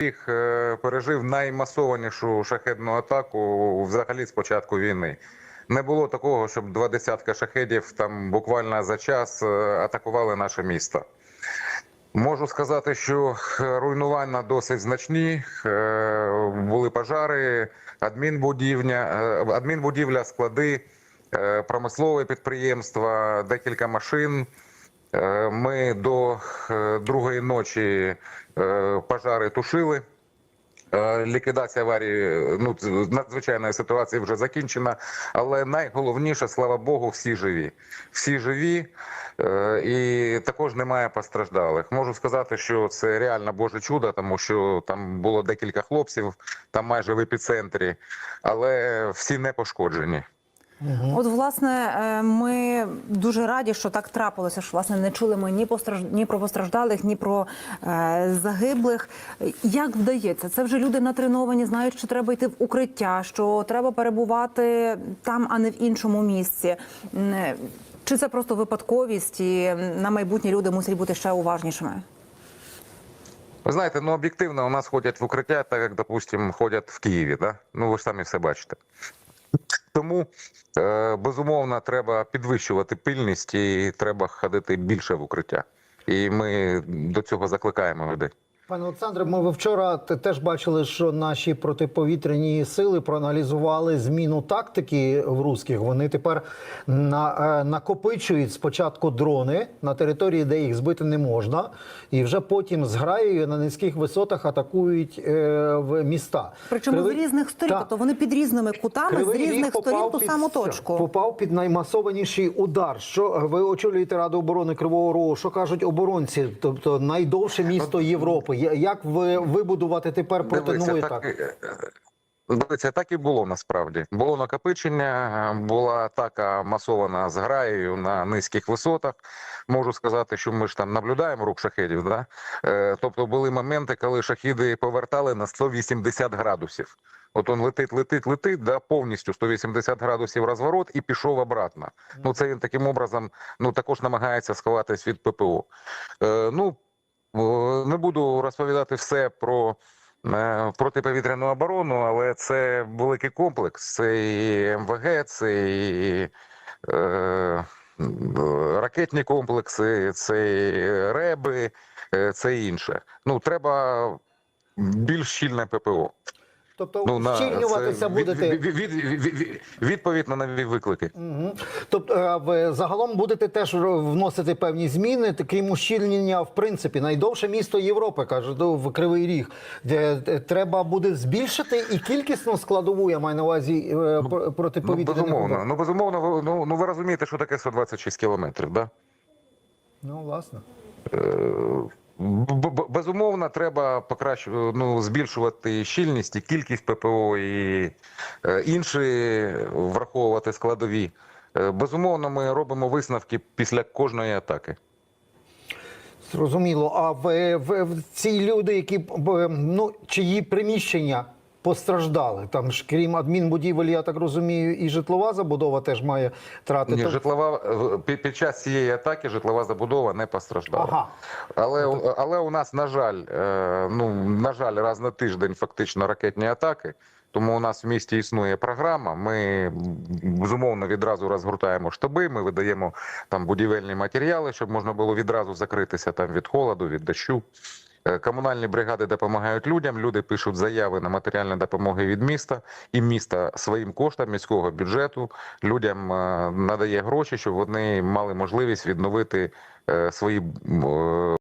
Їх е, пережив наймасованішу шахедну атаку взагалі з початку війни. Не було такого, щоб два десятка шахедів там буквально за час е, атакували наше місто. Можу сказати, що е, руйнування досить значні. Були пожари, адмінбудівля, е, адмінбудівля, склади, промислове підприємства, декілька машин. Е, Ми до е, другої ночі е, пожари тушили. Ліквідація аварії, ну надзвичайної ситуації вже закінчена. Але найголовніше, слава Богу, всі живі. Всі живі, і також немає постраждалих. Можу сказати, що це реально Боже чудо, тому що там було декілька хлопців, там майже в епіцентрі, але всі не пошкоджені. От, власне, е, ми дуже раді, що так трапилося. Що власне не чули ми ні постраж... ні про постраждалих, ні про е, загиблих. Як вдається? Це вже люди натреновані, знають, що треба йти в укриття, що треба перебувати там, а не в іншому місці. Е, Чи це просто випадковість, і на майбутнє люди мусять бути ще уважнішими? Ви знаєте, ну об'єктивно у нас ходять в укриття, так як, допустим, ходять в Києві. Да? Ну ви ж самі все бачите. Тому е, безумовно треба підвищувати пильність і треба ходити більше в укриття. І ми до цього закликаємо людей. Пане Олександре, ми ви вчора те- теж бачили, що наші протиповітряні сили проаналізували зміну тактики в русських. Вони тепер на, е, накопичують спочатку дрони на території, де їх збити не можна, і вже потім з граєю на низьких висотах атакують е, в міста. Причому Кривий- з різних сторін, тобто вони під різними кутами, з Кривий Ріг різних сторін ту під саму точку. Попав під наймасованіший удар. Що е, ви очолюєте Раду оборони Кривого Рогу? Що кажуть оборонці? Тобто найдовше місто Європи. Я- Як ви вибудувати тепер проти так, атаки? е, е, дивіться, так і було насправді. Було накопичення, була атака масована з граєю на низьких висотах. Можу сказати, що ми ж там наблюдаємо рух шахедів. Да? Е, Тобто були моменти, коли шахіди повертали на 180 градусів. От он летить, летить, летить, да, повністю 180 градусів розворот і пішов обратно. Ну це він таким образом ну також намагається сховатись від ППО. Е, ну не буду розповідати все про е, протиповітряну оборону, але це великий комплекс. Це і МВГ, це і е, ракетні комплекси, це і реби, це це інше. Ну треба більш щільне ППО. Тобто Ну це від- будете. від, від, від, від, відповідь на нові виклики. Мгм. Тобто е, ви загалом будете теж вносити певні зміни, крім ущільнення, в принципі, найдовше місто Європи, каже, в Кривий Ріг. Де, треба буде збільшити і кількісну складову, я маю на увазі е, пр- Ну, безумовно. Ну, безумовно, ну, ну ви розумієте, що таке 126 кілометрів, да? Ну, власне. Е, Безумовно, треба покращувати, ну, збільшувати щільність і кількість ППО і е, інші враховувати складові. Е, Безумовно, ми робимо висновки після кожної атаки. Зрозуміло. А в, в, в ці люди, які ну чиї приміщення постраждали, там ж крім адмінбудівель, я так розумію, і житлова забудова теж має трати. Ні, житлова е, під, під час цієї атаки житлова забудова не постраждала. Ага. Але, але у нас, на жаль, е, ну на жаль, раз на тиждень фактично ракетні атаки. Тому у нас в місті існує програма. Ми безумовно відразу розгортаємо штаби. Ми видаємо там будівельні матеріали, щоб можна було відразу закритися там від холоду, від дощу. Е, Комунальні бригади допомагають людям. Люди пишуть заяви на матеріальні допомоги від міста, і міста своїм коштом міського бюджету людям е, надає гроші, щоб вони мали можливість відновити е, свої